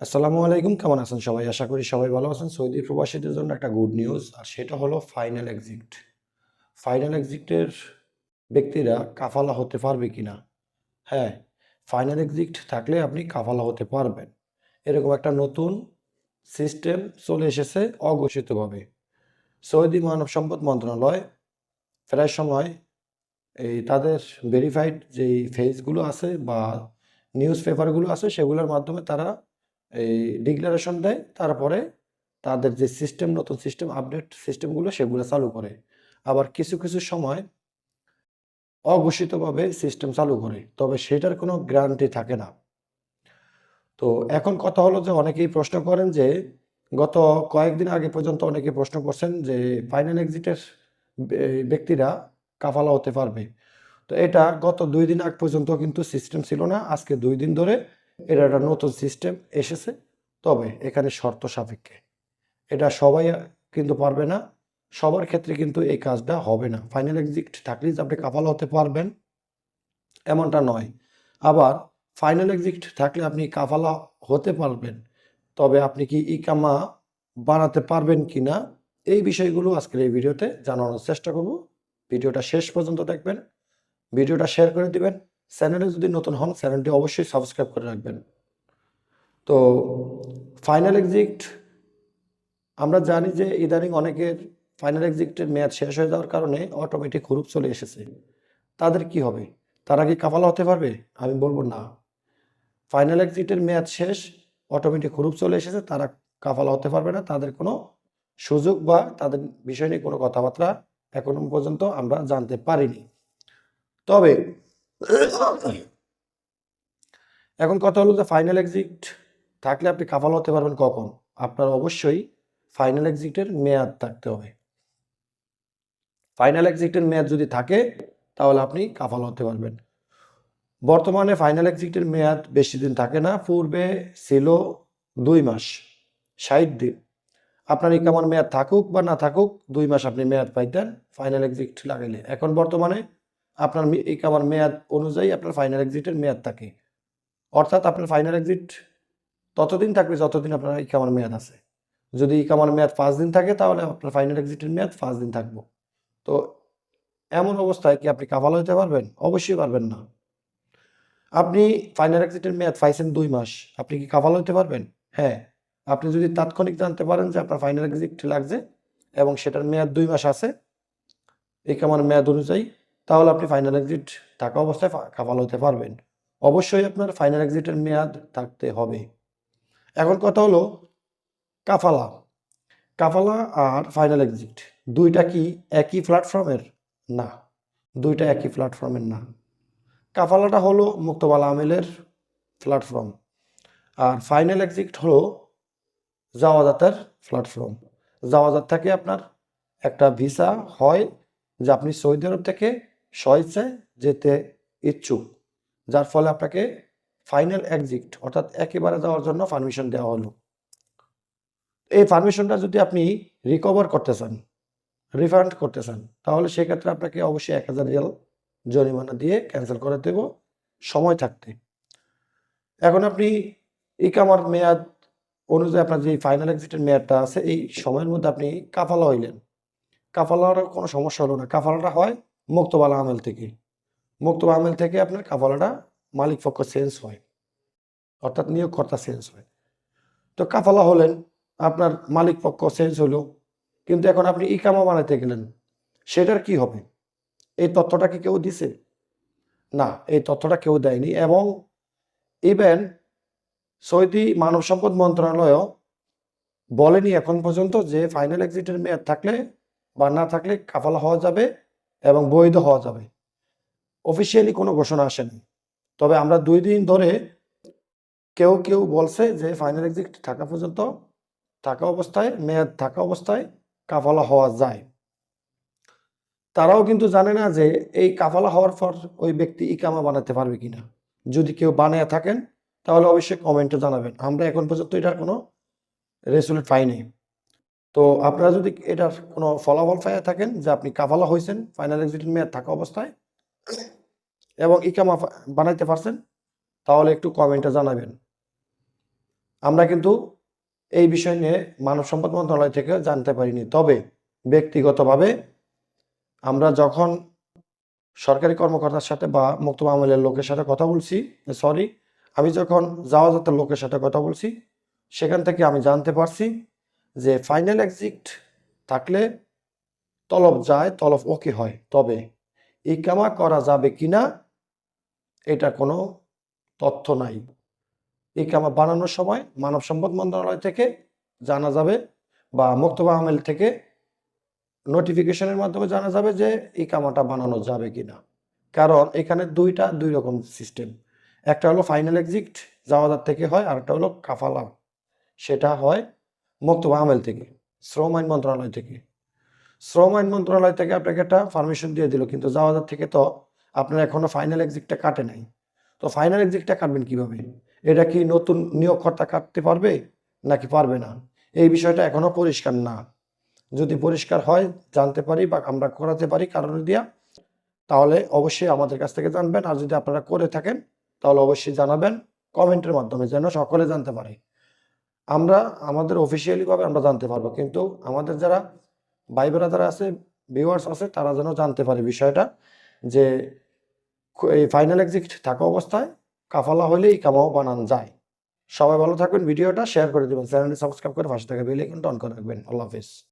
আসসালামু আলাইকুম, কেমন আছেন সবাই? আশা করি সবাই ভালো আছেন। সৌদি প্রবাসীদের জন্য একটা গুড নিউজ আর সেটা হলো ফাইনাল এক্সিট ফাইনাল এক্সিটের ব্যক্তিরা কাফালা হতে পারবে কি না হ্যাঁ ফাইনাল এক্সিট থাকলে আপনি কাফালা হতে পারবেন। এরকম একটা নতুন সিস্টেম চলে এসেছে অঘোষিতভাবে। সৌদি মানব সম্পদ মন্ত্রণালয় প্রায় সময় এই তাদের ভেরিফাইড যেই ফেজগুলো আছে বা নিউজ পেপারগুলো আছে, সেগুলোর মাধ্যমে তারা এই ডিক্লারেশন দেয়, তারপরে তাদের যে সিস্টেম নতুন সিস্টেম আপডেট সিস্টেমগুলো সেগুলো চালু করে। আবার কিছু কিছু সময় অঘোষিতভাবে সিস্টেম চালু করে, তবে সেটার কোনো গ্যারান্টি থাকে না। তো এখন কথা হলো যে, অনেকেই প্রশ্ন করেন যে, গত কয়েকদিন আগে পর্যন্ত অনেকে প্রশ্ন করছেন যে ফাইনাল এক্সিটের ব্যক্তিরা কাফালা হতে পারবে। তো এটা গত দুই দিন আগ পর্যন্ত কিন্তু সিস্টেম ছিল না, আজকে দুই দিন ধরে এটা একটা নতুন সিস্টেম এসেছে, তবে এখানে শর্ত সাপেক্ষে। এটা সবাই কিন্তু পারবে না, সবার ক্ষেত্রে কিন্তু এই কাজটা হবে না। ফাইনাল এক্সিট থাকলেই আপনি কাফালা হতে পারবেন, এমনটা নয়। আবার ফাইনাল এক্সিট থাকলে আপনি কাফালা হতে পারবেন, তবে আপনি কি ইকামা বানাতে পারবেন কি না এই বিষয়গুলো আজকের এই ভিডিওতে জানানোর চেষ্টা করব। ভিডিওটা শেষ পর্যন্ত দেখবেন, ভিডিওটা শেয়ার করে দিবেন চ্যানেলে যদি নতুন হন, চ্যানেলটি অবশ্যই সাবস্ক্রাইব করে রাখবেন। তো ফাইনাল এক্সিট আমরা জানি যে ইদানিং অনেকের ফাইনাল এক্সিটের মেয়াদ শেষ হয়ে যাওয়ার কারণে অটোমেটিক হুরুপ চলে এসেছে। তাদের কি হবে? তারা কি কাফালা হতে পারবে? আমি বলব না। ফাইনাল এক্সিটের মেয়াদ শেষ অটোমেটিক হুরুপ চলে এসেছে, তারা কাফালা হতে পারবে না। তাদের কোনো সুযোগ বা তাদের বিষয় নিয়ে কোনো কথাবার্তা এখনও পর্যন্ত আমরা জানতে পারিনি। তবে এখন কথা হলো যে ফাইনাল এক্সিট থাকলে আপনি কাফালা হতে পারবেন কখন? আপনার অবশ্যই ফাইনাল এক্সিটের মেয়াদ থাকতে হবে। ফাইনাল এক্সিটের মেয়াদ যদি থাকে, তাহলে আপনি কাফালা হতে পারবেন। বর্তমানে ফাইনাল এক্সিটের মেয়াদ বেশি দিন থাকে না, পূর্বে ছিল দুই মাস, ষাট দিন। আপনার ইকামার মেয়াদ থাকুক বা না থাকুক, দুই মাস আপনি মেয়াদ পাইতেন ফাইনাল এক্সিট লাগাইলে। এখন বর্তমানে আপনার এই কামার মেয়াদ অনুযায়ী আপনার ফাইনাল এক্সিটের মেয়াদ থাকে। অর্থাৎ আপনার ফাইনাল এক্সিট ততদিন থাকবে যতদিন আপনার এই কামার মেয়াদ আছে। যদি ই কামার মেয়াদ পাঁচ দিন থাকে, তাহলে আপনার ফাইনাল এক্সিটের মেয়াদ পাঁচ দিন থাকব। তো এমন অবস্থায় কি আপনি কাফালা হতে পারবেন? অবশ্যই পারবেন না। আপনি ফাইনাল এক্সিটের মেয়াদ পাইছেন দুই মাস, আপনি কি কাফালা হতে পারবেন? হ্যাঁ। আপনি যদি তাৎক্ষণিক জানতে পারেন যে আপনার ফাইনাল এক্সিট লাগছে এবং সেটার মেয়াদ দুই মাস আছে এই কামার মেয়াদ অনুযায়ী তাহলে আপনি ফাইনাল এক্সিট থাকা অবস্থায় কাফালা হতে পারবেন। অবশ্যই আপনার ফাইনাল এক্সিটের মেয়াদ থাকতে হবে। এখন কথা হলো কাফালা। কাফালা আর ফাইনাল এক্সিট দুইটা কি একই প্ল্যাটফর্মের না, দুইটা একই প্ল্যাটফর্মের না। কাফালাটা হলো মুক্তবালা আমেলের প্ল্যাটফর্ম আর ফাইনাল এক্সিট হলো জাওয়াজাতের প্ল্যাটফর্ম জাওয়াজাত থেকে আপনার একটা ভিসা হয় যে আপনি সৌদি আরব থেকে স্বেচ্ছায় যেতে ইচ্ছুক, যার ফলে আপনাকে ফাইনাল এক্সিট অর্থাৎ একেবারে যাওয়ার জন্য পারমিশন দেওয়া হলো। এই পারমিশনটা যদি আপনি রিকভার করতে চান রিফান্ড করতে চান, তাহলে সেক্ষেত্রে আপনাকে অবশ্যই এক হাজার রিয়াল জরিমানা দিয়ে ক্যান্সেল করে দেব, সময় থাকতে। এখন আপনি ইকামার মেয়াদ অনুযায়ী আপনার যে ফাইনাল এক্সিটের মেয়াদটা আছে, এই সময়ের মধ্যে আপনি কাফালা হইলেন। কাফালার কোনো সমস্যা হলো না। কাফালাটা হয় মুক্তবালা আমেল থেকে। মুক্তবা আমেল থেকে আপনার কাফালাটা মালিক পক্ষ চেঞ্জ হয়। অর্থাৎ নিয়োগকর্তা চেঞ্জ হয়। তো কাফালা হলেন, আপনার মালিক পক্ষ চেঞ্জ হলো, কিন্তু এখন আপনি ইকামা বানাতে গেলেন, সেটার কি হবে? এই তথ্যটা কি কেউ দিছে? না, এই তথ্যটা কেউ দেয়নি এবং ইভেন সৌদি মানব সম্পদ মন্ত্রণালয়ও বলেনি এখন পর্যন্ত যে ফাইনাল এক্সিটের মেয়াদ থাকলে বা না থাকলে কাফালা হওয়া যাবে। এবং বৈধ হওয়া যাবে। অফিসিয়ালি কোনো ঘোষণা আসেনি। তবে আমরা দুই দিন ধরে কেউ কেউ বলছে যে ফাইনাল এক্সিট থাকা পর্যন্ত থাকা অবস্থায়, মেয়াদ থাকা অবস্থায় কাফালা হওয়া যায়। তারাও কিন্তু জানে না যে এই কাফালা হওয়ার পর ওই ব্যক্তি ইকামা বানাতে পারবে কিনা। যদি কেউ বানিয়ে থাকেন, তাহলে অবশ্যই কমেন্টে জানাবেন। আমরা এখন পর্যন্ত এটার কোনো রেজুলেট পাইনি। তো আপনারা যদি এটার কোনো ফলাফল পাইয়া থাকেন যে আপনি কাফালা হয়েছেন ফাইনাল এক্সিটের মেয়াদ থাকা অবস্থায়, এবং ইকামা বানাইতে পারছেন, তাহলে একটু কমেন্টে জানাবেন। আমরা কিন্তু এই বিষয় নিয়ে মানব সম্পদ মন্ত্রণালয় থেকে জানতে পারিনি। তবে ব্যক্তিগতভাবে আমরা যখন সরকারি কর্মকর্তার সাথে বা মুক্তবা আমলের লোকের সাথে কথা বলছি সরি আমি যখন যাওয়াজাতের লোকের সাথে কথা বলছি, সেখান থেকে আমি জানতে পারছি যে ফাইনাল এক্সিট থাকলে তলব যায়, তলব ওকে হয়। তবে ইকামা করা যাবে কিনা, এটা কোনো তথ্য নাই। ইকামা বানানোর সময় মানব সম্পদ মন্ত্রণালয় থেকে জানা যাবে বা মুক্তবা আমেল থেকে নোটিফিকেশনের মাধ্যমে জানা যাবে যে ইকামাটা বানানো যাবে কিনা। কারণ এখানে দুইটা, দুই রকম সিস্টেম একটা হলো ফাইনাল এক্সিট জাওয়াদার থেকে হয় আর একটা হলো কাফালা। সেটা হয় মুক্তবা আমেল থেকে, শ্রম আইন মন্ত্রণালয় থেকে। শ্রম আইন মন্ত্রণালয় থেকে আপনাকে একটা পারমিশন দিয়ে দিল, কিন্তু জাওয়াদার থেকে তো আপনার এখনও ফাইনাল এক্সিটটা কাটে নাই। তো ফাইনাল এক্সিটটা কাটবেন কীভাবে? এটা কি নতুন নিয়োগকর্তা কাটতে পারবে নাকি পারবে না? এই বিষয়টা এখনও পরিষ্কার না। যদি পরিষ্কার হয়, জানতে পারি বা আমরা করাতে পারি কারণ দিয়া, তাহলে অবশ্যই আমাদের কাছ থেকে জানবেন। আর যদি আপনারা করে থাকেন, তাহলে অবশ্যই জানাবেন কমেন্টের মাধ্যমে যেন সকলে জানতে পারে। আমরা আমাদের অফিসিয়ালিভাবে আমরা জানতে পারব। কিন্তু আমাদের যারা ভাই যারা আছে ভিউয়ার্স আছে, তারা যেন জানতে পারে বিষয়টা যে এই ফাইনাল এক্সিট থাকা অবস্থায় কাফালা হলে এই কামাও বানান যায়। সবাই ভালো থাকবেন, ভিডিওটা শেয়ার করে দেবেন, চ্যানেলটি সাবস্ক্রাইব করে পাশে থাকা বেল কিন্তু অন করে রাখবেন। আল্লাহ হাফিজ।